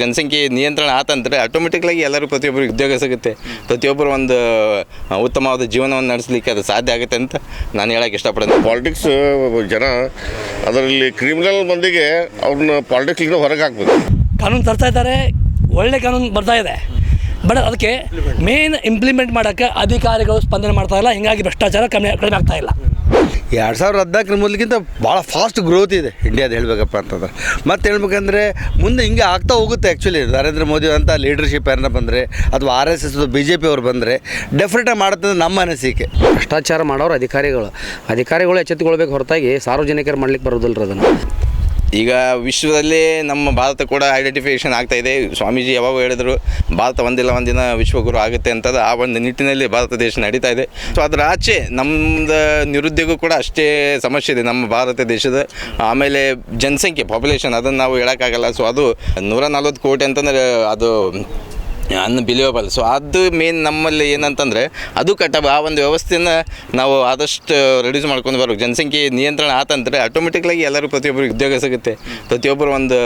ಜನಸಂಖ್ಯೆ ನಿಯಂತ್ರಣ ಆತಂದ್ರೆ ಆಟೋಮೆಟಿಕ್ಲಾಗಿ ಎಲ್ಲರೂ ಪ್ರತಿಯೊಬ್ಬರಿಗೆ ಉದ್ಯೋಗ ಸಿಗುತ್ತೆ ಪ್ರತಿಯೊಬ್ಬರು ಒಂದು ಉತ್ತಮವಾದ ಜೀವನವನ್ನು ನಡೆಸಲಿಕ್ಕೆ ಅದು ಸಾಧ್ಯ ಆಗುತ್ತೆ ಅಂತ ನಾನು ಹೇಳಕ್ಕೆ ಇಷ್ಟಪಡ್ತೀನಿ ಪಾಲಿಟಿಕ್ಸ್ ಜನ ಅದರಲ್ಲಿ ಕ್ರಿಮಿನಲ್ ಮಂದಿಗೆ ಅವ್ರನ್ನ ಪಾಲಿಟಿಕ್ಸ್ಲಿಂದ ಹೊರಗೆ ಹಾಕ್ಬೇಕು. ಕಾನೂನು ತರ್ತಾ ಇದ್ದಾರೆ ಒಳ್ಳೆ ಕಾನೂನು ಬರ್ತಾ ಇದೆ. ಬಟ್ ಅದಕ್ಕೆ ಮೇನ್ ಇಂಪ್ಲಿಮೆಂಟ್ ಮಾಡೋಕ್ಕೆ ಅಧಿಕಾರಿಗಳು ಸ್ಪಂದನೆ ಮಾಡ್ತಾ ಇಲ್ಲ ಹಿಂಗಾಗಿ ಭ್ರಷ್ಟಾಚಾರ ಕಮ್ಮಿ ಕಡಿಮೆ ಆಗ್ತಾ ಇಲ್ಲ. ಎರಡು ಸಾವಿರದ ಹದಿನಾಲ್ಕರ ಮೊದಲಿಗಿಂತ ಭಾಳ ಫಾಸ್ಟ್ ಗ್ರೋತ್ ಇದೆ ಇಂಡಿಯಾದ ಹೇಳಬೇಕಪ್ಪ ಅಂತಂದ್ರೆ. ಮತ್ತು ಹೇಳ್ಬೇಕಂದ್ರೆ ಮುಂದೆ ಹಿಂಗೆ ಆಗ್ತಾ ಹೋಗುತ್ತೆ ಆ್ಯಕ್ಚುಲಿ ನರೇಂದ್ರ ಮೋದಿ ಅಂತ ಲೀಡರ್ಶಿಪ್ ಯಾರನ್ನ ಬಂದರೆ, ಅಥವಾ R S S B J P ಅವ್ರು ಬಂದರೆ ಡೆಫಿನೆಟಾಗಿ ಮಾಡುತ್ತೆ ನಮ್ಮ ಅನಿಸಿಕೆ. ಭ್ರಷ್ಟಾಚಾರ ಮಾಡೋರು ಅಧಿಕಾರಿಗಳು. ಅಧಿಕಾರಿಗಳು ಎಚ್ಚೆತ್ತುಕೊಳ್ಬೇಕು ಹೊರತಾಗಿ ಸಾರ್ವಜನಿಕರು ಮಾಡ್ಲಿಕ್ಕೆ ಬರೋದಿಲ್ಲ ಅದನ್ನು. ಈಗ ವಿಶ್ವದಲ್ಲೇ ನಮ್ಮ ಭಾರತ ಕೂಡ ಐಡೆಂಟಿಫಿಕೇಷನ್ ಆಗ್ತಾ ಇದೆ. ಸ್ವಾಮೀಜಿ ಯಾವಾಗ ಹೇಳಿದ್ರು, ಭಾರತ ಒಂದಿಲ್ಲ, ಒಂದಿನ ವಿಶ್ವಗುರು ಆಗುತ್ತೆ ಅಂತದ ಆ ಒಂದು ನಿಟ್ಟಿನಲ್ಲಿ ಭಾರತ ದೇಶ ನಡೀತಾ ಇದೆ. ಸೊ ಅದರ ಆಚೆ ನಮ್ಮದು ನಿರುದ್ಯೋಗ ಕೂಡ ಅಷ್ಟೇ ಸಮಸ್ಯೆ ಇದೆ ನಮ್ಮ ಭಾರತ ದೇಶದ. ಆಮೇಲೆ ಜನಸಂಖ್ಯೆ ಪಾಪ್ಯುಲೇಷನ್ ಅದನ್ನು ನಾವು ಹೇಳೋಕ್ಕಾಗಲ್ಲ. ಸೊ ಅದು ನೂರ ನಲ್ವತ್ತು ಕೋಟಿ ಅಂತಂದರೆ ಅದು ಅನ್ಬಿಲಿಯಬಲ್ ಸೊ ಅದು ಮೇನ್ ನಮ್ಮಲ್ಲಿ ಏನಂತಂದರೆ, ಅದು ಕಟ್ಟ ಆ ಒಂದು ವ್ಯವಸ್ಥೆನ ನಾವು ಆದಷ್ಟು ರೆಡ್ಯೂಸ್ ಮಾಡ್ಕೊಂಡು ಬರ್ಬೇಕು. ಜನಸಂಖ್ಯೆ ನಿಯಂತ್ರಣ ಆತಂದರೆ ಆಟೋಮೆಟಿಕ್ಲಾಗಿ ಎಲ್ಲರೂ ಪ್ರತಿಯೊಬ್ಬರಿಗೆ ಉದ್ಯೋಗ ಸಿಗುತ್ತೆ. ಪ್ರತಿಯೊಬ್ಬರು ಒಂದು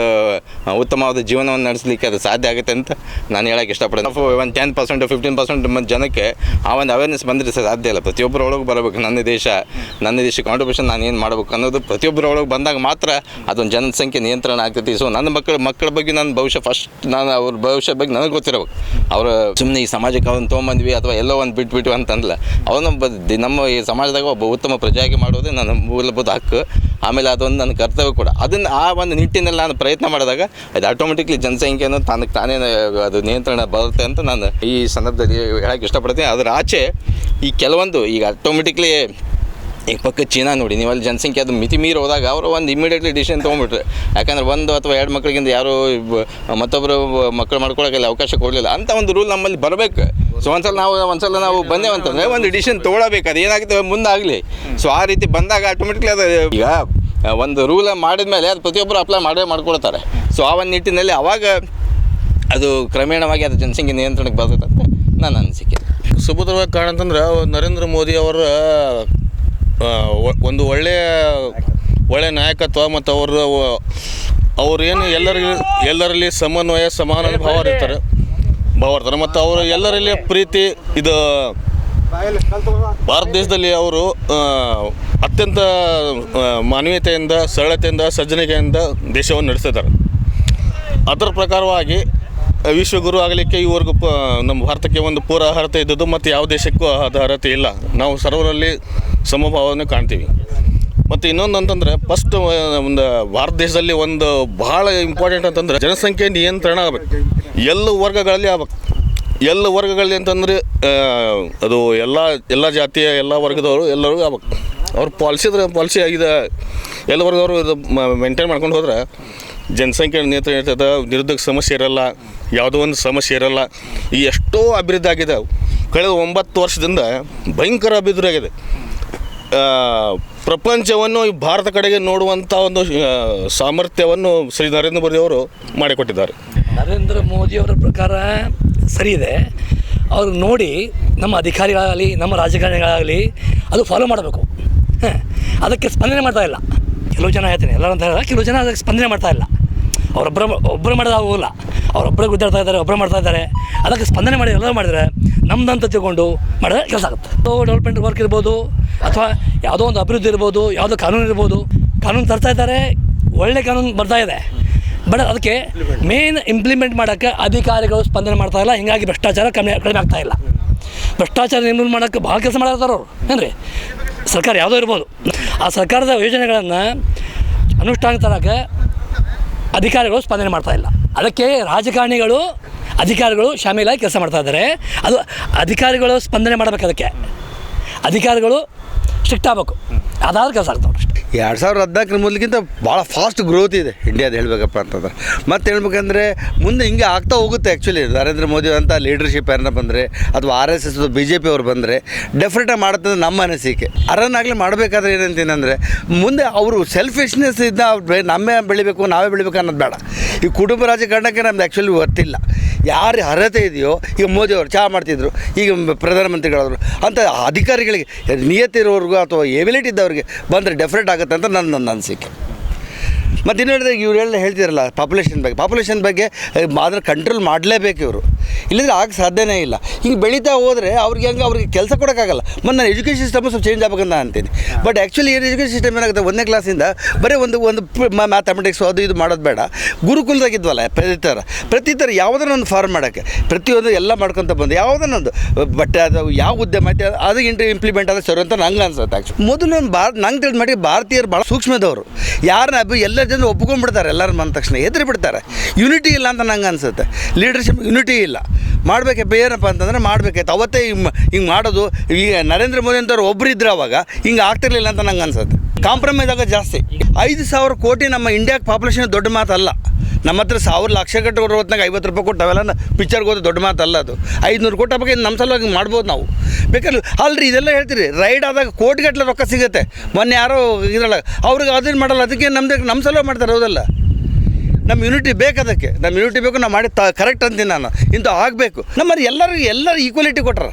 ಉತ್ತಮವಾದ ಜೀವನವನ್ನು ನಡೆಸಲಿಕ್ಕೆ ಅದು ಸಾಧ್ಯ ಆಗುತ್ತೆ ಅಂತ ನಾನು ಹೇಳೋಕ್ಕೆ ಇಷ್ಟಪಡ್ತೀನಿ ಒಂದು ಟೆನ್ ಪರ್ಸೆಂಟ್ ಫಿಫ್ಟೀನ್ ಪರ್ಸೆಂಟ್ ಜನಕ್ಕೆ ಆ ಒಂದು ಅವೇರ್ನೆಸ್ ಬಂದರೆ ಸಾಧ್ಯ ಇಲ್ಲ. ಪ್ರತಿಯೊಬ್ಬರ ಒಳಗೆ ಬರಬೇಕು. ನನ್ನ ದೇಶ ನನ್ನ ದೇಶ ಕಾಂಟ್ರಿಬ್ಯೂಷನ್ ನಾನು ಏನು ಮಾಡಬೇಕು ಅನ್ನೋದು ಪ್ರತಿಯೊಬ್ಬರ ಒಳಗೆ ಬಂದಾಗ ಮಾತ್ರ ಅದೊಂದು ಜನಸಂಖ್ಯೆ ನಿಯಂತ್ರಣ ಆಗ್ತೈತಿ. ಸೊ ನನ್ನ ಮಕ್ಕಳು, ಮಕ್ಕಳ ಬಗ್ಗೆ ನನ್ನ ಭವಿಷ್ಯ ಫಸ್ಟ್ ನಾನು ಅವ್ರ ಭವಿಷ್ಯ ಬಗ್ಗೆ ನನಗೆ ಗೊತ್ತಿರಬೇಕು. ಅವರು ಸುಮ್ಮನೆ ಈ ಸಮಾಜಕ್ಕೆ ಅವ್ನ ತೊಗೊಂಬಂದ್ವಿ ಅಥವಾ ಎಲ್ಲೋ ಒಂದು ಬಿಟ್ಬಿಟ್ವಿ ಅಂತಂದ್ಲ. ಅವನ ನಮ್ಮ ಈ ಸಮಾಜದಾಗ ಒಬ್ಬ ಉತ್ತಮ ಪ್ರಜೆಯಾಗಿ ಮಾಡೋದೇ ನನ್ನ ಮೂಲಭೂತ ಹಕ್ಕು. ಆಮೇಲೆ ಅದೊಂದು ನನ್ನ ಕರ್ತವ್ಯ ಕೂಡ. ಅದನ್ನು ಆ ಒಂದು ನಿಟ್ಟಿನಲ್ಲಿ ನಾನು ಪ್ರಯತ್ನ ಮಾಡಿದಾಗ ಅದು ಆಟೋಮೆಟಿಕ್ಲಿ ಜನಸಂಖ್ಯೆಯನ್ನು ತನಗೆ ತಾನೇ ಅದು ನಿಯಂತ್ರಣ ಬರುತ್ತೆ ಅಂತ ನಾನು ಈ ಸಂದರ್ಭದಲ್ಲಿ ಹೇಳಕ್ಕೆ ಇಷ್ಟಪಡ್ತೀನಿ. ಅದರ ಆಚೆ ಈ ಕೆಲವೊಂದು ಈಗ ಆಟೋಮೆಟಿಕ್ಲಿ ಈಗ ಪಕ್ಕ ಚೀನಾ ನೋಡಿ, ನೀವು ಅಲ್ಲಿ ಜನಸಂಖ್ಯೆ ಅದು ಮಿತಿ ಮೀರಿ ಹೋದಾಗ ಅವರು ಒಂದು ಇಮಿಡಿಯೇಟ್ಲಿ ಡಿಸಿಷನ್ ತೊಗೊಂಡ್ಬಿಟ್ರೆ. ಯಾಕಂದ್ರೆ ಒಂದು ಅಥವಾ ಎರಡು ಮಕ್ಕಳಿಗಿಂತ ಯಾರು ಮತ್ತೊಬ್ಬರು ಮಕ್ಕಳು ಮಾಡ್ಕೊಳಕ್ಕೆ ಅವಕಾಶ ಕೊಡಲಿಲ್ಲ. ಅಂತ ಒಂದು ರೂಲ್ ನಮ್ಮಲ್ಲಿ ಬರಬೇಕು. ಸೊ ಒಂದ್ಸಲ ನಾವು ಒಂದ್ಸಲ ನಾವು ಬಂದೇವಂತಂದ್ರೆ ಒಂದು ಡಿಸಿಷನ್ ತೊಗೊಳಬೇಕು ಅದು ಏನಾಗುತ್ತೆ ಮುಂದಾಗಲಿ. ಸೊ ಆ ರೀತಿ ಬಂದಾಗ ಆಟೋಮೆಟಿಕ್ಲಿ ಅದು ಈಗ ಒಂದು ರೂಲ್ ಮಾಡಿದ ಮೇಲೆ ಅದು ಪ್ರತಿಯೊಬ್ಬರು ಅಪ್ಲೈ ಮಾಡೇ ಮಾಡ್ಕೊಳ್ತಾರೆ. ಸೊ ಆ ಒಂದು ನಿಟ್ಟಿನಲ್ಲಿ ಅವಾಗ ಅದು ಕ್ರಮೇಣವಾಗಿ ಅದು ಜನಸಂಖ್ಯೆ ನಿಯಂತ್ರಣಕ್ಕೆ ಬರ್ತದೆ ಅಂತ ನನ್ನ ಅನಿಸಿಕೆ. ಸುಭದ್ರವಾಗಿ ಕಾರಣಂತಂದ್ರೆ ನರೇಂದ್ರ ಮೋದಿ ಅವರ ಒಂದು ಒಳ್ಳೆಯ ಒಳ್ಳೆಯ ನಾಯಕತ್ವ ಮತ್ತು ಅವರು ಅವ್ರೇನು ಎಲ್ಲರಿಗೂ ಎಲ್ಲರಲ್ಲಿ ಸಮನ್ವಯ, ಸಮಾನ ಭಾವ ಇರ್ತಾರೆ. ಭಾವ ಇರ್ತಾರೆ. ಮತ್ತು ಅವರು ಎಲ್ಲರಲ್ಲಿ ಪ್ರೀತಿ, ಇದು ಭಾರತ ದೇಶದಲ್ಲಿ ಅವರು ಅತ್ಯಂತ ಮಾನವೀಯತೆಯಿಂದ, ಸರಳತೆಯಿಂದ, ಸಜ್ಜನಿಕೆಯಿಂದ ದೇಶವನ್ನು ನಡೆಸ್ತಿದ್ದಾರೆ. ಅದರ ಪ್ರಕಾರವಾಗಿ ವಿಶ್ವಗುರು ಆಗಲಿಕ್ಕೆ ಇವರೆಗೂ ನಮ್ಮ ಭಾರತಕ್ಕೆ ಒಂದು ಪೂರ ಅರ್ಹತೆ ಇದ್ದದ್ದು, ಮತ್ತು ಯಾವ ದೇಶಕ್ಕೂ ಅದು ಅರ್ಹತೆ ಇಲ್ಲ. ನಾವು ಸರ್ವರಲ್ಲಿ ಸಮಭಾವನೆ ಕಾಣ್ತೀವಿ. ಮತ್ತು ಇನ್ನೊಂದು ಅಂತಂದರೆ ಫಸ್ಟ್ ಒಂದು ಭಾರತ ದೇಶದಲ್ಲಿ ಒಂದು ಭಾಳ ಇಂಪಾರ್ಟೆಂಟ್ ಅಂತಂದ್ರೆ ಜನಸಂಖ್ಯೆ ನಿಯಂತ್ರಣ ಆಗಬೇಕು. ಎಲ್ಲ ವರ್ಗಗಳಲ್ಲಿ ಆಗಬೇಕು. ಎಲ್ಲ ವರ್ಗಗಳಲ್ಲಿ ಅಂತಂದರೆ ಅದು ಎಲ್ಲ ಎಲ್ಲ ಜಾತಿಯ, ಎಲ್ಲ ವರ್ಗದವರು ಎಲ್ಲರೂ ಆಗ್ಬೇಕು. ಅವ್ರು ಪಾಲಿಸಿದ್ರೆ ಪಾಲಿಸಿ ಆಗಿದೆ. ಎಲ್ಲ ವರ್ಗದವರು ಇದು ಮೇಂಟೈನ್ ಮಾಡ್ಕೊಂಡು ಹೋದ್ರೆ ಜನಸಂಖ್ಯೆ ನಿಯಂತ್ರಣ ಇರ್ತದೆ ನಿರುದ್ಯೋಗ ಸಮಸ್ಯೆ ಇರಲ್ಲ, ಯಾವುದೋ ಒಂದು ಸಮಸ್ಯೆ ಇರಲ್ಲ. ಈ ಎಷ್ಟೋ ಅಭಿವೃದ್ಧಿ ಆಗಿದೆ. ಕಳೆದ ಒಂಬತ್ತು ವರ್ಷದಿಂದ ಭಯಂಕರ ಅಭಿವೃದ್ಧಿ ಆಗಿದೆ. ಪ್ರಪಂಚವನ್ನು ಈ ಭಾರತ ಕಡೆಗೆ ನೋಡುವಂಥ ಒಂದು ಸಾಮರ್ಥ್ಯವನ್ನು ಶ್ರೀ ನರೇಂದ್ರ ಮೋದಿ ಅವರು ಮಾಡಿಕೊಟ್ಟಿದ್ದಾರೆ. ನರೇಂದ್ರ ಮೋದಿ ಅವರ ಪ್ರಕಾರ ಸರಿ ಇದೆ. ಅವ್ರು ನೋಡಿ ನಮ್ಮ ಅಧಿಕಾರಿಗಳಾಗಲಿ, ನಮ್ಮ ರಾಜಕಾರಣಿಗಳಾಗಲಿ ಅದು ಫಾಲೋ ಮಾಡಬೇಕು. ಅದಕ್ಕೆ ಸ್ಪಂದನೆ ಮಾಡ್ತಾ ಇಲ್ಲ. ಕೆಲವು ಜನ ಹೇಳ್ತೀನಿ, ಎಲ್ಲರೂ ಅಂತ ಹೇಳಿದ್ರೆ ಕೆಲವು ಜನ ಅದಕ್ಕೆ ಸ್ಪಂದನೆ ಮಾಡ್ತಾ ಇಲ್ಲ. ಅವರೊಬ್ಬರ ಒಬ್ಬರು ಆಗೋಲ್ಲ. ಅವರೊಬ್ಬರೇ ಗುದ್ದಾಡ್ತಾ ಇದ್ದಾರೆ ಒಬ್ಬರು ಮಾಡ್ತಾ ಇದ್ದಾರೆ. ಅದಕ್ಕೆ ಸ್ಪಂದನೆ ಮಾಡಿ, ಎಲ್ಲರೂ ಮಾಡಿದರೆ ನಮ್ದಂತ ತಗೊಂಡು ಮಾಡಿದ್ರೆ ಕೆಲಸ ಆಗುತ್ತೆ. ಡೆವಲಪ್ಮೆಂಟ್ ವರ್ಕ್ ಇರ್ಬೋದು, ಅಥವಾ ಯಾವುದೋ ಒಂದು ಅಭಿವೃದ್ಧಿ ಇರ್ಬೋದು, ಯಾವುದೋ ಕಾನೂನು ಇರ್ಬೋದು, ಕಾನೂನು ತರ್ತಾ ಇದ್ದಾರೆ, ಒಳ್ಳೆ ಕಾನೂನು ಬರ್ತಾ ಇದೆ. ಬಟ್ ಅದಕ್ಕೆ ಮೇನ್ ಇಂಪ್ಲಿಮೆಂಟ್ ಮಾಡೋಕ್ಕೆ ಅಧಿಕಾರಿಗಳು ಸ್ಪಂದನೆ ಮಾಡ್ತಾ ಇಲ್ಲ, ಹಿಂಗಾಗಿ ಭ್ರಷ್ಟಾಚಾರ ಕಮ್ಮಿ, ಕಡಿಮೆ ಆಗ್ತಾ ಇಲ್ಲ. ಭ್ರಷ್ಟಾಚಾರ ನಿರ್ಮೂಲ ಮಾಡೋಕ್ಕೆ ಭಾಳ ಕೆಲಸ ಮಾಡ್ತಾರೆ ಅವರು ರೀ ಸರ್ಕಾರ ಯಾವುದೋ ಇರ್ಬೋದು. ಆ ಸರ್ಕಾರದ ಯೋಜನೆಗಳನ್ನು ಅನುಷ್ಠಾನ ತರಕ್ಕೆ ಅಧಿಕಾರಿಗಳು ಸ್ಪಂದನೆ ಮಾಡ್ತಾ ಇಲ್ಲ. ಅದಕ್ಕೆ ರಾಜಕಾರಣಿಗಳು ಅಧಿಕಾರಿಗಳು ಶಾಮೀಲಾಗಿ ಕೆಲಸ ಮಾಡ್ತಾ ಇದ್ದಾರೆ. ಅದು ಅಧಿಕಾರಿಗಳು ಸ್ಪಂದನೆ ಮಾಡಬೇಕು ಅದಕ್ಕೆ. ಅಧಿಕಾರಿಗಳು ಸ್ಟ್ರಿಕ್ಟ್ ಆಗಬೇಕು. ಅದಾದ್ರೂ ಕೆಲಸ ಆಗ್ತಾವ್ರಿ ಅಷ್ಟೇ ಎರಡು ಸಾವಿರದ ಹದಿನಾಲ್ಕರ ಮೊದಲಿಗಿಂತ ಭಾಳ ಫಾಸ್ಟ್ ಗ್ರೋತ್ ಇದೆ ಇಂಡಿಯಾದ ಹೇಳಬೇಕಪ್ಪ ಅಂತಂದ್ರೆ. ಮತ್ತೆ ಹೇಳ್ಬೇಕಂದ್ರೆ ಮುಂದೆ ಹಿಂಗೆ ಆಗ್ತಾ ಹೋಗುತ್ತೆ ಆ್ಯಕ್ಚುಲಿ ನರೇಂದ್ರ ಮೋದಿ ಅಂತ ಲೀಡರ್ಶಿಪ್ ಯಾರನ್ನ ಬಂದರೆ, ಅಥವಾ R S S B J P ಅವ್ರು ಬಂದರೆ ಡೆಫಿನೆಟಾಗಿ ಮಾಡುತ್ತೆ ನಮ್ಮ ಅನಿಸಿಕೆ. ಅರನ್ನಾಗಲಿ ಮಾಡಬೇಕಾದ್ರೆ ಏನಂತೀನಂದರೆ ಮುಂದೆ ಅವರು ಸೆಲ್ಫಿಶ್ನೆಸ್ ಇದ್ದ ನಮ್ಮೇ ಬೆಳಿಬೇಕು, ನಾವೇ ಬೆಳಿಬೇಕು ಅನ್ನೋದು ಬೇಡ. ಈ ಕುಟುಂಬ ರಾಜಕಾರಣಕ್ಕೆ ನಮ್ದು ಆ್ಯಕ್ಚುಲಿ ಗೊತ್ತಿಲ್ಲ ಯಾರು ಅರ್ಹತೆ ಇದೆಯೋ, ಈಗ ಮೋದಿ ಅವರು ಚಹಾ ಮಾಡ್ತಿದ್ರು, ಈಗ ಪ್ರಧಾನಮಂತ್ರಿಗಳಾದರು, ಅಂತ ಅಧಿಕಾರಿಗಳಿಗೆ, ನಿಯತ್ತಿರೋರ್ಗೂ ಅಥವಾ ಎಬಿಲಿಟಿ ಇದ್ದವ್ರಿಗೆ ಬಂದರೆ ಡೆಫಿನೆಟ್ ಆಗುತ್ತೆ ಅಂತ ನನ್ನ ನನ್ನ ಅನಿಸಿಕೆ. ಮತ್ತು ಇನ್ನು ಹೇಳಿದ್ರೆ ಇವ್ರು ಎಲ್ಲ ಹೇಳ್ತಿರಲ್ಲ ಪಾಪ್ಯುಲೇಷನ್ ಬಗ್ಗೆ. ಪಾಪ್ಯುಲೇಷನ್ ಬಗ್ಗೆ ಅದನ್ನು ಕಂಟ್ರೋಲ್ ಮಾಡಲೇಬೇಕು ಇವರು. ಇಲ್ಲದ್ರೆ ಆಗ ಸಾಧ್ಯನೇ ಇಲ್ಲ. ಹಿಂಗೆ ಬೆಳೀತಾ ಹೋದರೆ ಅವ್ರಿಗೆ ಹಂಗೆ ಅವ್ರಿಗೆ ಕೆಲಸ ಕೊಡೋಕ್ಕಾಗಲ್ಲ. ಮತ್ತು ನಾನು ಎಜುಕೇಷನ್ ಸಿಸ್ಟಮ್ ಸ್ವಲ್ಪ ಚೇಂಜ್ ಆಗಬೇಕಂತ ಅಂತೀನಿ. ಬಟ್ ಆ್ಯಕ್ಚುಲಿ ಏನು ಎಜುಕೇಷನ್ ಸಿಸ್ಟಮ್ ಏನಾಗುತ್ತೆ? ಒಂದನೇ ಕ್ಲಾಸಿಂದ ಬರೀ ಒಂದು ಒಂದು ಮ್ಯಾಥಮೆಟಿಕ್ಸ್ ಅದು ಇದು ಮಾಡೋದು ಬೇಡ. ಗುರುಕುಲದಾಗಿದ್ವಲ್ಲ ಪ್ರತಿ ಥರ ಪ್ರತಿ ಥರ ಯಾವುದನ್ನ ಒಂದು ಫಾರ್ಮ್ ಮಾಡೋಕ್ಕೆ. ಪ್ರತಿಯೊಂದು ಎಲ್ಲ ಮಾಡ್ಕೊತ ಬಂದು ಯಾವುದನ್ನೊಂದು ಬಟ್ ಅದು ಯಾವ ಉದ್ಯಮ ಐತೆ ಅದು ಇಂಟ್ರಿ ಇಂಪ್ಲಿಮೆಂಟ್ ಆದರೆ ಸರ್ ಅಂತ ನಂಗೆ ಅನ್ಸುತ್ತೆ ಆ್ಯಕ್ಚುಲಿ ಮೊದಲು ಒಂದು ಭಾರ ನಂಗೆ ತಿಳಿದ ಮಾಡಿ ಭಾರತೀಯರು ಭಾಳ ಸೂಕ್ಷ್ಮದವರು. ಯಾರನ್ನ ಅಭಿ ಎಲ್ಲ ಜನ ಒಪ್ಕೊಂಡ್ಬಿಡ್ತಾರೆ ಎಲ್ಲರೂ ಬಂದ ತಕ್ಷಣ. ಎದುರು ಬಿಡ್ತಾರೆ ಯುನಿಟಿ ಇಲ್ಲ ಅಂತ ನಂಗೆ ಅನ್ಸುತ್ತೆ. ಲೀಡರ್ಶಿಪ್ ಯುನಿಟಿ ಇಲ್ಲ. ಮಾಡಬೇಕಪ್ಪ ಏನಪ್ಪ ಅಂತಂದರೆ ಮಾಡಬೇಕಾಯ್ತು. ಅವತ್ತೇ ಹಿಂಗೆ ಹಿಂಗೆ ಮಾಡೋದು. ಈಗ ನರೇಂದ್ರ ಮೋದಿ ಅಂತವ್ರು ಒಬ್ರು ಇದ್ರೆ ಅವಾಗ ಹಿಂಗೆ ಆಗ್ತಿರ್ಲಿಲ್ಲ ಅಂತ ನಂಗೆ ಅನ್ಸುತ್ತೆ. ಕಾಂಪ್ರಮೈಸ್ ಆಗೋದು ಜಾಸ್ತಿ. ಐದು ಸಾವಿರ ಕೋಟಿ ನಮ್ಮ ಇಂಡಿಯಾಕ್ಕೆ ಪಾಪ್ಯುಲೇಷನ್ ದೊಡ್ಡ ಮಾತಲ್ಲ. ನಮ್ಮ ಹತ್ರ ಸಾವಿರ ಲಕ್ಷ ಕಟ್ಟು ಹೊತ್ನಾಗ ಐವತ್ತು ರೂಪಾಯಿ ಕೊಟ್ಟು ಅವೆಲ್ಲ ಪಿಕ್ಚರ್ಗೆ ಹೋದ್ರೆ ದೊಡ್ಡ ಮಾತಲ್ಲ ಅದು. ಐದುನೂರು ಕೋಟಿ ಬಗ್ಗೆ ನಮ್ಮ ಸಲುವಾಗಿ ಮಾಡ್ಬೋದು ನಾವು. ಬೇಕಾದ್ರೆ ಅಲ್ರಿ, ಇದೆಲ್ಲ ಹೇಳ್ತೀರಿ ರೈಡ್ ಆದಾಗ ಕೋಟಿಗಟ್ಟಲೆ ರೊಕ್ಕ ಸಿಗುತ್ತೆ. ಮೊನ್ನೆ ಯಾರೋ ಇದ್ರಲ್ಲ, ಅವ್ರಿಗೆ ಅದನ್ನು ಮಾಡಲ್ಲ, ಅದಕ್ಕೆ ನಮ್ದು ನಮ್ಮ ಸಲುವಾಗಿ ಮಾಡ್ತಾರೆ, ಹೌದಲ್ಲ? ನಮ್ಮ ಯುನಿಟಿ ಬೇಕು ಅದಕ್ಕೆ ನಮ್ಮ ಯೂನಿಟಿ ಬೇಕು ನಾವು ಮಾಡಿ ತ ಕರೆಕ್ಟ್ ಅಂತೀನಿ ನಾನು. ಇಂಥ ಆಗಬೇಕು. ನಮ್ಮಲ್ಲಿ ಎಲ್ಲರಿಗೂ ಎಲ್ಲರೂ ಈಕ್ವಲಿಟಿ ಕೊಟ್ರ.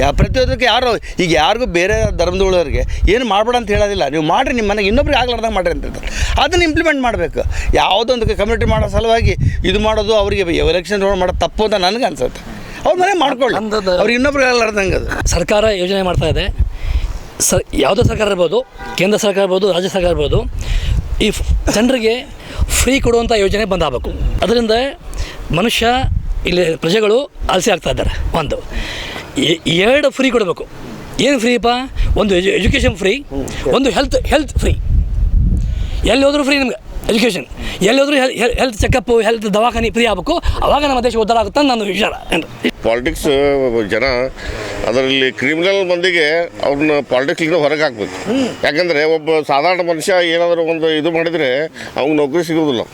ಯಾ ಪ್ರತಿಯೊಂದಕ್ಕೆ ಯಾರು ಈಗ ಯಾರಿಗೂ ಬೇರೆ ಧರ್ಮದವಳವ್ರಿಗೆ ಏನು ಮಾಡಬೇಡ ಅಂತ ಹೇಳೋದಿಲ್ಲ. ನೀವು ಮಾಡಿರಿ ನಿಮ್ಮ ಮನೆಗೆ ಇನ್ನೊಬ್ರಿಗೆ ಆಗ್ಲಾರ್ದಂಗೆ ಮಾಡಿರಿ ಅಂತ ಹೇಳ್ತಾರೆ. ಅದನ್ನು ಇಂಪ್ಲಿಮೆಂಟ್ ಮಾಡಬೇಕು. ಯಾವುದೊಂದು ಕಮ್ಯುನಿಟಿ ಮಾಡೋ ಸಲುವಾಗಿ ಇದು ಮಾಡೋದು ಅವರಿಗೆ ಎಲೆಕ್ಷನ್ ಮಾಡೋದು ತಪ್ಪು ಅಂತ ನನಗೆ ಅನ್ಸುತ್ತೆ. ಅವ್ರ ಮನೆ ಮಾಡ್ಕೊಳ್ಳಿ. ಅವ್ರಿಗೆ ಇನ್ನೊಬ್ರಿಗೆ ಆಗ್ಲಾರ್ದಂಗೆ ಅದು. ಸರ್ಕಾರ ಯೋಜನೆ ಮಾಡ್ತಾ ಇದೆ. ಸ, ಯಾವುದೇ ಸರ್ಕಾರ ಇರ್ಬೋದು, ಕೇಂದ್ರ ಸರ್ಕಾರ ಇರ್ಬೋದು, ರಾಜ್ಯ ಸರ್ಕಾರ ಇರ್ಬೋದು, ಈ ಜನರಿಗೆ ಫ್ರೀ ಕೊಡುವಂಥ ಯೋಜನೆ ಬಂದಾಗಬೇಕು. ಅದರಿಂದ ಮನುಷ್ಯ ಇಲ್ಲಿ ಪ್ರಜೆಗಳು ಅಲಸಿ ಆಗ್ತಾ ಇದ್ದಾರೆ. ಒಂದು. ಎರಡು ಫ್ರೀ ಕೊಡಬೇಕು. ಏನು ಫ್ರೀಪ್ಪ ಒಂದು ಎಜು ಎಜುಕೇಷನ್ ಫ್ರೀ ಒಂದು ಹೆಲ್ತ್ ಹೆಲ್ತ್ ಫ್ರೀ ಎಲ್ಲಿ ಹೋದರೂ ಫ್ರೀ ನಿಮ್ಗೆ. ಎಜುಕೇಷನ್ ಎಲ್ಲಿ ಹೋದರೂ ಹೆಲ್ತ್ ಚೆಕಪ್ಪು ಹೆಲ್ತ್ ದವಾಖಾನೆ ಫ್ರೀ ಆಗಬೇಕು. ಅವಾಗ ನಮ್ಮ ದೇಶ ಉದ್ಧಾರ ಆಗುತ್ತೆ ಅಂತ ನನ್ನ ವಿಚಾರ. ಪಾಲಿಟಿಕ್ಸ್ ಜನ ಅದರಲ್ಲಿ ಕ್ರಿಮಿನಲ್ ಮಂದಿಗೆ ಅವ್ರನ್ನ ಪಾಲಿಟಿಕ್ಸ್ಲಿಂದ ಹೊರಗೆ ಹಾಕ್ಬೇಕು. ಯಾಕಂದರೆ ಒಬ್ಬ ಸಾಧಾರಣ ಮನುಷ್ಯ ಏನಾದರೂ ಒಂದು ಇದು ಮಾಡಿದರೆ ಅವ್ನ ನೌಕರಿ ಸಿಗೋದಿಲ್ಲ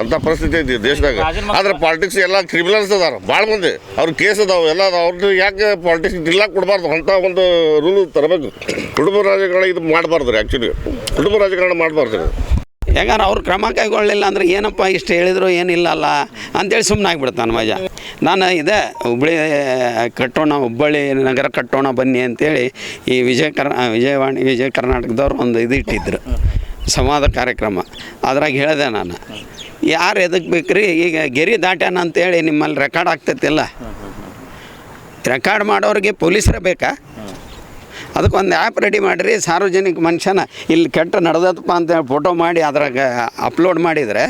ಅಂಥ ಪರಿಸ್ಥಿತಿ ಐತಿ ದೇಶದಾಗ. ಆದ್ರೆ ಪಾಲಿಟಿಕ್ಸ್ ಎಲ್ಲ ಕ್ರಿಮಿನಲ್ಸ್ ಅದಾರ. ಭಾಳ ಮಂದಿ. ಅವ್ರ ಕೇಸ್ ಅದಾವ. ಎಲ್ಲ ಅದಾವ. ಅವ್ರದ್ದು ಯಾಕೆ ಪಾಲಿಟಿಕ್ಸ್ ಇಲ್ಲ ಕೊಡಬಾರ್ದು? ಅಂತ ಒಂದು ರೂಲ್ ತರಬೇಕು. ಕುಟುಂಬ ರಾಜಕಾರಣ ಇದು ಮಾಡಬಾರ್ದು ರೀ ಆ್ಯಕ್ಚುಲಿ ಕುಟುಂಬ ರಾಜಕಾರಣ ಮಾಡಬಾರ್ದು ಯಾಕಂದ್ರೆ ಅವ್ರು ಕ್ರಮ ಕೈಗೊಳ್ಳಲಿಲ್ಲ ಅಂದ್ರೆ ಏನಪ್ಪ ಇಷ್ಟು ಹೇಳಿದ್ರು ಏನಿಲ್ಲಲ್ಲ ಅಂತೇಳಿ ಸುಮ್ಮನೆ ಆಗಿಬಿಡ್ತಾನೆ ಮಜ. ನಾನು ಇದೆ ಹುಬ್ಬಳ್ಳಿ, ಕಟ್ಟೋಣ, ಹುಬ್ಬಳ್ಳಿ ನಗರ ಕಟ್ಟೋಣ ಬನ್ನಿ ಅಂತೇಳಿ ಈ ವಿಜಯ ಕರ್ ವಿಜಯವಾಣಿ, ವಿಜಯ ಕರ್ನಾಟಕದವ್ರು ಒಂದು ಇದು ಇಟ್ಟಿದ್ರು. ಸಂವಾದ ಕಾರ್ಯಕ್ರಮ. ಅದ್ರಾಗ ಹೇಳಿದೆ ನಾನು. ಯಾರು ಎದಕ್ಕೆ ಬೇಕ್ರಿ? ಈಗ ಗೆರಿ ದಾಟ್ಯಾನ ಅಂತೇಳಿ ನಿಮ್ಮಲ್ಲಿ ರೆಕಾರ್ಡ್ ಆಗ್ತೈತಿಲ್ಲ. ರೆಕಾರ್ಡ್ ಮಾಡೋರಿಗೆ ಪೊಲೀಸರೇ ಬೇಕಾ? ಅದಕ್ಕೆ ಒಂದು ಆ್ಯಪ್ ರೆಡಿ ಮಾಡಿರಿ, ಸಾರ್ವಜನಿಕ ಮನುಷ್ಯನ ಇಲ್ಲಿ ಕೆಟ್ಟ ನಡೆದಪ್ಪ ಅಂತ ಫೋಟೋ ಮಾಡಿ, ಅದ್ರಾಗ ಅಪ್ಲೋಡ್ ಮಾಡಿದರೆ,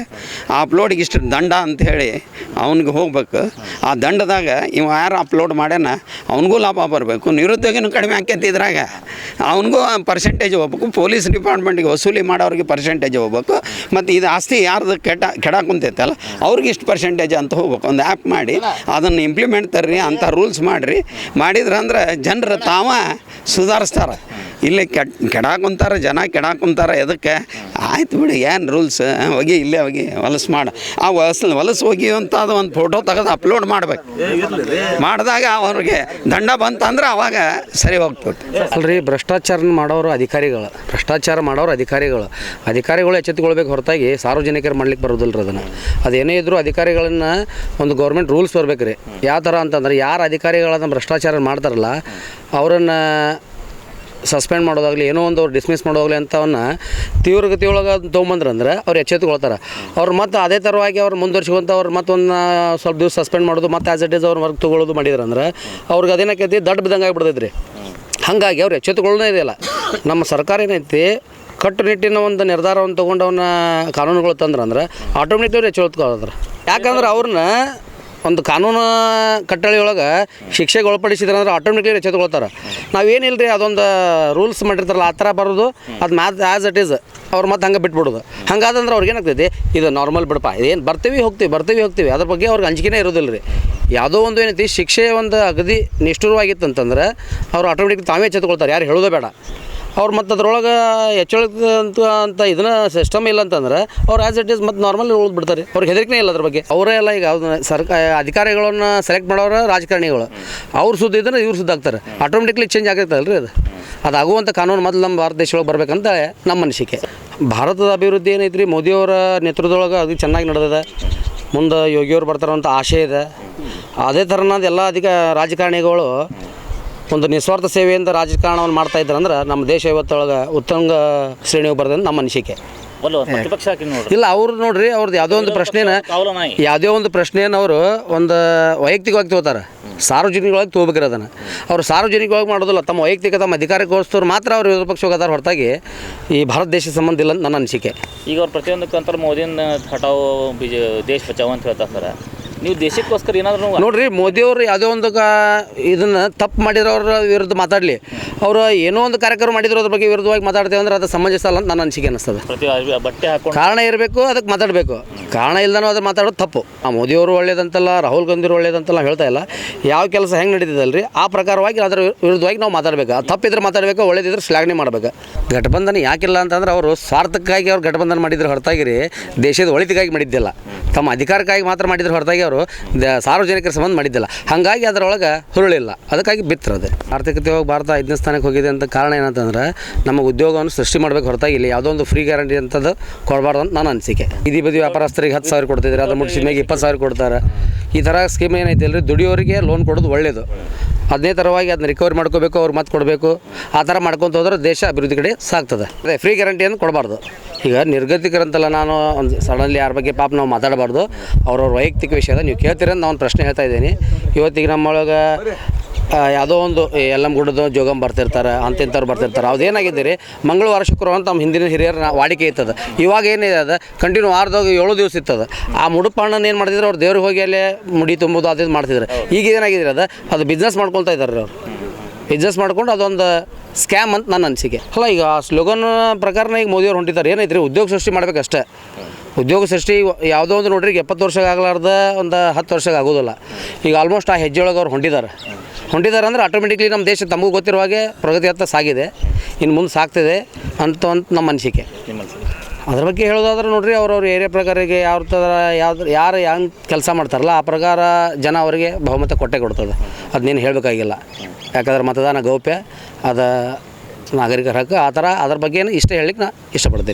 ಆ ಅಪ್ಲೋಡಿಗೆ ಇಷ್ಟು ದಂಡ ಅಂಥೇಳಿ ಅವನಿಗೆ ಹೋಗ್ಬೇಕು. ಆ ದಂಡದಾಗ ಇವ ಯಾರು ಅಪ್ಲೋಡ್ ಮಾಡ್ಯಾನ, ಅವನಿಗೂ ಲಾಭ ಬರಬೇಕು. ನಿರುದ್ಯೋಗಿನೂ ಕಡಿಮೆ ಆಕೈತಿ ಇದ್ರಾಗ. ಅವನಿಗೂ ಪರ್ಸೆಂಟೇಜ್ ಹೋಗ್ಬೇಕು. ಪೊಲೀಸ್ ಡಿಪಾರ್ಟ್ಮೆಂಟ್ಗೆ ವಸೂಲಿ ಮಾಡೋರಿಗೆ ಪರ್ಸೆಂಟೇಜ್ ಹೋಗ್ಬೇಕು. ಮತ್ತು ಇದು ಆಸ್ತಿ ಯಾರ್ದು ಕೆಟ್ಟ, ಕೆಡ ಕುಂತೈತಲ್ಲ, ಅವ್ರಿಗೆ ಇಷ್ಟು ಪರ್ಸೆಂಟೇಜ್ ಅಂತ ಹೋಗ್ಬೇಕು. ಒಂದು ಆ್ಯಪ್ ಮಾಡಿ, ಅದನ್ನು ಇಂಪ್ಲಿಮೆಂಟ್ ತರ್ರಿ ಅಂಥ ರೂಲ್ಸ್ ಮಾಡಿರಿ. ಮಾಡಿದ್ರಂದ್ರೆ ಜನರು ತಾವ ಸುಧಾರಿಸ್ತಾರೆ. ಇಲ್ಲಿ ಕೆಟ್ ಕೆಡಾಕುಂತಾರೆ ಜನ ಕೆಡಾಕುಂತಾರೆ ಎದಕ್ಕೆ? ಆಯ್ತು ಬಿಡಿ ಏನು ರೂಲ್ಸ್ ಹೋಗಿ ಇಲ್ಲೇ ಹೋಗಿ ಹೊಲಸು ಮಾಡ. ಆ ಹೊಲಸು ಹೊಲಸು ಹೋಗಿ ಅಂತ ಅದು ಒಂದು ಫೋಟೋ ತೆಗೆದು ಅಪ್ಲೋಡ್ ಮಾಡ್ಬೇಕು. ಮಾಡಿದಾಗ ಅವ್ರಿಗೆ ದಂಡ ಬಂತಂದ್ರೆ ಅವಾಗ ಸರಿ ಹೋಗ್ತದೆ ಅಲ್ರಿ ಭ್ರಷ್ಟಾಚಾರ ಮಾಡೋರು ಅಧಿಕಾರಿಗಳು. ಭ್ರಷ್ಟಾಚಾರ ಮಾಡೋರು ಅಧಿಕಾರಿಗಳು. ಅಧಿಕಾರಿಗಳು ಎಚ್ಚೆತ್ತುಕೊಳ್ಬೇಕು ಹೊರತಾಗಿ ಸಾರ್ವಜನಿಕರು ಮಾಡ್ಲಿಕ್ಕೆ ಬರೋದಿಲ್ಲ ರೀ ಅದನ್ನು. ಅದೇನೇ ಇದ್ದರೂ ಅಧಿಕಾರಿಗಳನ್ನ ಒಂದು ಗೌರ್ಮೆಂಟ್ ರೂಲ್ಸ್ ಬರ್ಬೇಕು ರೀ ಯಾವ ಥರ ಅಂತಂದ್ರೆ ಯಾರು ಅಧಿಕಾರಿಗಳನ್ನ ಭ್ರಷ್ಟಾಚಾರ ಮಾಡ್ತಾರಲ್ಲ ಅವರನ್ನು ಸಸ್ಪೆಂಡ್ ಮಾಡೋದಾಗಲಿ, ಏನೋ ಒಂದು ಅವ್ರು ಡಿಸ್ಮಿಸ್ ಮಾಡೋದಾಗಲಿ ಅಂತವನ್ನ ತೀವ್ರಗತಿ ಒಳಗೆ ತೊಗೊಂಬಂದ್ರಂದ್ರೆ ಅವ್ರು ಎಚ್ಚೆತ್ತುಕೊಳ್ತಾರೆ ಅವ್ರು ಮತ್ತೆ ಅದೇ ಥರವಾಗಿ ಅವ್ರು ಮುಂದುವರ್ಸ್ಕೊಂತ ಅವ್ರು ಮತ್ತೊಂದು ಸ್ವಲ್ಪ ದಿವಸ ಸಸ್ಪೆಂಡ್ ಮಾಡೋದು, ಮತ್ತೆ ಆ್ಯಸ್ ಇಟ್ ಈಸ್ ಅವ್ರು ವರ್ಕ್ ತೊಗೊಳ್ಳೋದು ಮಾಡಿದ್ರಂದ್ರೆ ಅವ್ರಿಗೆ ಅದೇನಕ್ಕೈತಿ ದಡ್ಡ ಬಿದ್ದಂಗೆ ಆಗಿಬಿಡ್ತೈತ್ರಿ. ಹಾಗಾಗಿ ಅವ್ರು ಎಚ್ಚೆತ್ತುಕೊಳ್ಳೋದೇ ಇದೆಯಲ್ಲ ನಮ್ಮ ಸರ್ಕಾರ ಏನೈತಿ ಕಟ್ಟುನಿಟ್ಟಿನ ಒಂದು ನಿರ್ಧಾರವನ್ನು ತೊಗೊಂಡವನ್ನ ಕಾನೂನುಗಳು ತಂದ್ರಂದ್ರೆ ಆಟೋಮೆಟಿಕ್ ಅವ್ರು ಎಚ್ಚೆತ್ಕೊಳ್ಳೋದ್ರ ಯಾಕಂದ್ರೆ ಅವ್ರನ್ನ ಒಂದು ಕಾನೂನು ಕಟ್ಟಳೆ ಒಳಗೆ ಶಿಕ್ಷೆಗೆ ಒಳಪಡಿಸಿದ್ರೆ ಅಂದ್ರೆ ಆಟೋಮೆಟಿಕ್ಲಿ ಎಚ್ಚೆತ್ಕೊಳ್ತಾರೆ ನಾವೇನಿಲ್ಲ ರೀ ಅದೊಂದು ರೂಲ್ಸ್ ಮಾಡಿರ್ತಾರಲ್ಲ, ಆ ಥರ ಬರೋದು, ಅದು ಮ್ಯಾಥ್ ಆ್ಯಸ್ ಇಟ್ ಈಸ್ ಅವ್ರು ಮತ್ತೆ ಹಂಗೆ ಬಿಟ್ಬಿಡೋದು. ಹಂಗಾದಂದ್ರೆ ಅವ್ರಿಗೆ ಏನಾಗ್ತೈತಿ, ಇದು ನಾರ್ಮಲ್ ಬಿಡಪ್ಪ ಏನು ಬರ್ತೀವಿ, ಹೋಗ್ತೀವಿ ಬರ್ತೀವಿ, ಹೋಗ್ತೀವಿ, ಅದ್ರ ಬಗ್ಗೆ ಅವ್ರಿಗೆ ಅಂಜಿಕೆನೇ ಇರೋದಿಲ್ಲ ರೀ ಯಾವುದೋ ಒಂದು ಏನೈತಿ ಶಿಕ್ಷೆ ಒಂದು ಅಗದಿ ನಿಷ್ಠುರವಾಗಿತ್ತು ಅಂತಂದ್ರೆ ಅವ್ರು ಆಟೋಮೆಟಿಕ್ ತಾವೇ ಎಚ್ಚೆತ್ಕೊಳ್ತಾರೆ ಯಾರು ಹೇಳೋದೇ ಬೇಡ. ಅವ್ರು ಮತ್ತು ಅದ್ರೊಳಗೆ ಎಚ್ಚರಿಕೆ ಅಂತ ಇದನ್ನ ಸಿಸ್ಟಮ್ ಇಲ್ಲ ಅಂತಂದ್ರೆ ಅವ್ರು ಆ್ಯಸ್ ಇಟ್ ಈಸ್ ಮತ್ತು ನಾರ್ಮಲ್ ಉಳಿದು ಬಿಡ್ತಾರೆ. ಅವ್ರಿಗೆ ಹೆದರಿಕೆ ಇಲ್ಲ ಅದ್ರ ಬಗ್ಗೆ. ಅವರೇ ಎಲ್ಲ ಈಗ ಸರ್ಕಾರ ಅಧಿಕಾರಿಗಳನ್ನ ಸೆಲೆಕ್ಟ್ ಮಾಡೋರು ರಾಜಕಾರಣಿಗಳು. ಅವ್ರು ಸುದ್ದಿ ಇದ್ರೆ ಇವ್ರು ಸುದ್ದಿ ಆಗ್ತಾರೆ. ಆಟೋಮೆಟಿಕ್ಲಿ ಚೇಂಜ್ ಆಗಿರ್ತದಲ್ರಿ ಅದು. ಅದಾಗುವಂಥ ಕಾನೂನು ಮೊದಲು ನಮ್ಮ ಭಾರತ ದೇಶದೊಳಗೆ ಬರಬೇಕಂತ ನಮ್ಮ ಅನಿಸಿಕೆ. ಭಾರತದ ಅಭಿವೃದ್ಧಿ ಏನೈತ್ರಿ? ಮೋದಿಯವರ ನೇತೃತ್ವದೊಳಗೆ ಅದು ಚೆನ್ನಾಗಿ ನಡೆದಿದೆ. ಮುಂದೆ ಯೋಗಿಯವ್ರು ಬರ್ತಾರಂತ ಆಶೆ ಇದೆ. ಅದೇ ಥರನಾದ ಎಲ್ಲ ಅಧಿಕ, ರಾಜಕಾರಣಿಗಳು ಒಂದು ನಿಸ್ವಾರ್ಥ ಸೇವೆಯಿಂದ ರಾಜಕಾರಣವನ್ನು ಮಾಡ್ತಾ ಇದ್ದಾರೆ ಅಂದ್ರೆ ನಮ್ಮ ದೇಶ ಇವತ್ತೊಳಗೆ ಉತ್ತಂಗ ಶ್ರೇಣಿಗೆ ಬರ್ತದೆ ನಮ್ಮ ಅನಿಸಿಕೆ. ಇಲ್ಲ ಅವ್ರು ನೋಡ್ರಿ ಅವ್ರದ್ದು ಯಾವುದೋ ಒಂದು ಪ್ರಶ್ನೆನ ಯಾವುದೇ ಒಂದು ಪ್ರಶ್ನೆಯನ್ನು ಅವರು ಒಂದು ವೈಯಕ್ತಿಕವಾಗಿ ತಗೋತಾರೆ. ಸಾರ್ವಜನಿಕವಾಗಿ ತೊಗೋಬೇಕ್ರಿ ಅದನ್ನು. ಅವ್ರು ಸಾರ್ವಜನಿಕವಾಗಿ ಮಾಡೋದಿಲ್ಲ ತಮ್ಮ ವೈಯಕ್ತಿಕ ತಮ್ಮ ಅಧಿಕಾರಕ್ಕೋಸ್ಕರ ಮಾತ್ರ ಅವರು ವಿರೋಧ ಪಕ್ಷ ಹೋಗೋದಾರ ಹೊರತಾಗಿ ಈ ಭಾರತ ದೇಶ ಸಂಬಂಧ ಇಲ್ಲ ಅಂತ ನನ್ನ ಅನಿಸಿಕೆ. ಈಗ ಅವ್ರು ಪ್ರತಿಯೊಂದಕ್ಕೆ ಮೋದಿಯಿಂದ ಮೋದಿನ ಹಟಾವ್ ಬಿಜ ದೇಶ ಬಚಾವ್ ಅಂತ ಹೇಳ್ತಾರೆ ನೀವು ದೇಶಕ್ಕೋಸ್ಕರ ಏನಾದ್ರು ನೋಡ್ರಿ ಮೋದಿಯವರು ಯಾವುದೋ ಒಂದು ಇದನ್ನ ತಪ್ಪು ಮಾಡಿರೋರ ವಿರುದ್ಧ ಮಾತಾಡಲಿ. ಅವರು ಏನೋ ಒಂದು ಕಾರ್ಯಕ್ರಮ ಮಾಡಿದ್ರು ಅದ್ರ ಬಗ್ಗೆ ವಿರುದ್ಧವಾಗಿ ಮಾತಾಡ್ತೇವೆ ಅಂದ್ರೆ ಅದು ಸಮಂಜಸ ಅಲ್ಲ ಅಂತ ನನ್ನ ಅನಿಸಿಕೆ ಅನಿಸ್ತದೆ ಪ್ರತಿ ಬಟ್ಟೆ ಹಾಕೊಂಡು ಕಾರಣ ಇರಬೇಕು ಅದಕ್ಕೆ ಮಾತಾಡಬೇಕು. ಕಾರಣ ಇಲ್ದನೂ ಅದು ಮಾತಾಡೋದು ತಪ್ಪು. ಆ ಮೋದಿಯವರು ಒಳ್ಳೇದಂತಲ್ಲ ರಾಹುಲ್ ಗಾಂಧಿಯವರು ಒಳ್ಳೇದಂತಲ್ಲ ಹೇಳ್ತಾ ಇಲ್ಲ. ಯಾವ ಕೆಲಸ ಹೆಂಗೆ ನಡೀತದಲ್ರಿ? ಆ ಪ್ರಕಾರವಾಗಿ ಅದರ ವಿರುದ್ಧವಾಗಿ ನಾವು ಮಾತಾಡಬೇಕು. ಆ ತಪ್ಪಿದ್ರೆ ಮಾತಾಡಬೇಕು ಒಳ್ಳೇದಿದ್ರೆ ಶ್ಲಾಘನೆ ಮಾಡಬೇಕು. ಘಟಬಂಧನ ಯಾಕಿಲ್ಲ ಅಂತಂದ್ರೆ ಅವರು ಸ್ವಾರ್ಥಕ್ಕಾಗಿ ಅವ್ರು ಘಟಬಂಧನ ಮಾಡಿದ್ರೆ ಹೊರತಾಗಿರಿ ದೇಶದ ಒಳಿತಿಗಾಗಿ ಮಾಡಿದ್ದಿಲ್ಲ. ತಮ್ಮ ಅಧಿಕಾರಕ್ಕಾಗಿ ಮಾತ್ರ ಮಾಡಿದ್ರು ಹೊರತಾಗಿ ಅವರು ದ- ಸಾರ್ವಜನಿಕರ ಸಂಬಂಧ ಮಾಡಿದ್ದಿಲ್ಲ. ಹಾಗಾಗಿ ಅದರೊಳಗೆ ಹುರುಳಿಲ್ಲ. ಅದಕ್ಕಾಗಿ ಬಿತ್ತರದು ಆರ್ಥಿಕತೆಯಾಗಿ ಭಾರತ ಐದನೇ ಸ್ಥಾನಕ್ಕೆ ಹೋಗಿದೆ ಅಂತ ಕಾರಣ ಏನಂತಂದ್ರೆ, ನಮ್ಮ ಉದ್ಯೋಗವನ್ನು ಸೃಷ್ಟಿ ಮಾಡಬೇಕು ಹೊರತಾಗಿ ಇಲ್ಲಿ ಯಾವುದೋ ಒಂದು ಫ್ರೀ ಗ್ಯಾರಂಟಿ ಅಂತದ್ದು ಕೊಡಬಾರ್ದು ಅಂತ ನನ್ನ ಅನಿಸಿಕೆ. ಇದಿ ಬದಿ ವ್ಯಾಪಾರಸ್ಥರಿಗೆ ಹತ್ತು ಸಾವಿರ ಕೊಡ್ತಿದ್ರೆ ಅದು ಮುಟ್ಟಿಸಿದ ಮೇಲೆ ಇಪ್ಪತ್ತು ಸಾವಿರ ಕೊಡ್ತಾರೆ. ಈ ಥರ ಸ್ಕೀಮ್ ಏನೈತೆ ಅಲ್ರಿ ದುಡಿಯೋರಿಗೆ ಲೋನ್ ಕೊಡೋದು ಒಳ್ಳೆಯದು ಅದೇ ಥರವಾಗಿ ಅದನ್ನ ರಿಕವರಿ ಮಾಡ್ಕೋಬೇಕು, ಅವ್ರು ಮತ್ತೆ ಕೊಡಬೇಕು. ಆ ಥರ ಮಾಡ್ಕೊತ ಹೋದ್ರೆ ದೇಶ ಅಭಿವೃದ್ಧಿ ಕಡೆ ಸಾಗ್ತದೆ. ಅದೇ ಫ್ರೀ ಗ್ಯಾರಂಟಿಯನ್ನು ಕೊಡಬಾರ್ದು. ಈಗ ನಿರ್ಗತಿಕರಂತಲ್ಲ ನಾನು ಒಂದು ಸಡನ್ಲಿ ಯಾರ ಬಗ್ಗೆ ಪಾಪ ನಾವು ಮಾತಾಡಬಾರ್ದು. ಅವ್ರವ್ರ ವೈಯಕ್ತಿಕ ವಿಷಯದ ನೀವು ಕೇಳ್ತೀರ ನಾನು ಪ್ರಶ್ನೆ ಹೇಳ್ತಾ ಇದ್ದೀನಿ. ಇವತ್ತಿಗೆ ನಮ್ಮೊಳಗೆ ಯಾವುದೋ ಒಂದು ಎಲ್ಲಮ್ಮ ಗುಡ್ಡದ ಜೋಗಮ್ ಬರ್ತಿರ್ತಾರೆ, ಅಂತಿಂಥವ್ರು ಬರ್ತಿರ್ತಾರೆ. ಅವ್ರು ರೀ ಮಂಗಳವಾರ, ಶುಕ್ರವಾರ ನಮ್ಮ ಹಿಂದಿನ ಹಿರಿಯರ ವಾಡಿಕೆ ಇರ್ತದೆ ಇವಾಗ ಏನಿದೆ ಅದು? ಕಂಟಿನ್ಯೂ ವಾರದಾಗ ಏಳು ದಿವಸ ಇರ್ತದೆ ಆ ಮುಡುಪಣ್ಣನ ಏನು ಮಾಡ್ತಿದ್ರು? ಅವ್ರು ದೇವ್ರಿಗೆ ಹೋಗಿ ಅಲ್ಲೇ ಮುಡಿ ತುಂಬೋದು, ಅದು ಇದು ಮಾಡ್ತಿದ್ರು. ಈಗ ಏನಾಗಿದೆ ಅದು? ಅದು ಬಿಸ್ನೆಸ್ ಮಾಡ್ಕೊಳ್ತಾ ಇದ್ದಾರೆ ಅವ್ರು. ಬಿಸ್ನೆಸ್ ಮಾಡ್ಕೊಂಡು ಅದೊಂದು ಸ್ಕ್ಯಾಮ್ ಅಂತ ನನ್ನ ಅನಿಸಿಕೆ. ಅಲ್ಲ, ಈಗ ಆ ಸ್ಲೋಗನ್ ಪ್ರಕಾರನ ಈಗ ಮೋದಿಯವ್ರು ಹೊಂಟಿದ್ದಾರೆ. ಏನೈತ್ರಿ? ಉದ್ಯೋಗ ಸೃಷ್ಟಿ ಮಾಡಬೇಕಷ್ಟೇ. ಉದ್ಯೋಗ ಸೃಷ್ಟಿ ಯಾವುದೋ ಒಂದು ನೋಡ್ರಿ ಎಪ್ಪತ್ತು ವರ್ಷಕ್ಕೆ ಆಗಲಾರ್ದ ಒಂದು ಹತ್ತು ವರ್ಷಕ್ಕೆ ಆಗೋದಿಲ್ಲ. ಈಗ ಆಲ್ಮೋಸ್ಟ್ ಆ ಹೆಜ್ಜೆ ಒಳಗೆ ಅವ್ರು ಹೊಂಟಿದ್ದಾರೆ. ಹೊಂಟಿದ್ದಾರೆ ಅಂದ್ರೆ ಆಟೋಮೆಟಿಕ್ಲಿ ನಮ್ಮ ದೇಶ ತಮಗೂ ಗೊತ್ತಿರೋ ಹಾಗೆ ಪ್ರಗತಿ ಹತ್ತ ಸಾಗಿದೆ. ಇನ್ನು ಮುಂದೆ ಸಾಗ್ತಿದೆ ಅಂತ ಅಂತ ನಮ್ಮ ಅನಿಸಿಕೆ. ಅದ್ರ ಬಗ್ಗೆ ಹೇಳೋದಾದ್ರೆ ನೋಡ್ರಿ ಅವ್ರವ್ರ ಏರಿಯಾ ಪ್ರಕಾರಿಗೆ ಯಾವ ಥರ ಯಾವ್ದು ಯಾರು ಹೆಂಗೆ ಕೆಲಸ ಮಾಡ್ತಾರಲ್ಲ ಆ ಪ್ರಕಾರ ಜನ ಅವರಿಗೆ ಬಹುಮತ ಕೊಟ್ಟೆ ಕೊಡ್ತದೆ. ಅದನ್ನೇನು ಹೇಳಬೇಕಾಗಿಲ್ಲ. ಯಾಕಂದ್ರೆ ಮತದಾನ ಗೌಪ್ಯ ಅದು ನಾಗರಿಕರ ಹಕ್ಕು. ಆ ಥರ ಅದ್ರ ಬಗ್ಗೆ ಇಷ್ಟೇ ಹೇಳಲಿಕ್ಕೆ ನಾ ಇಷ್ಟಪಡ್ತೀನಿ.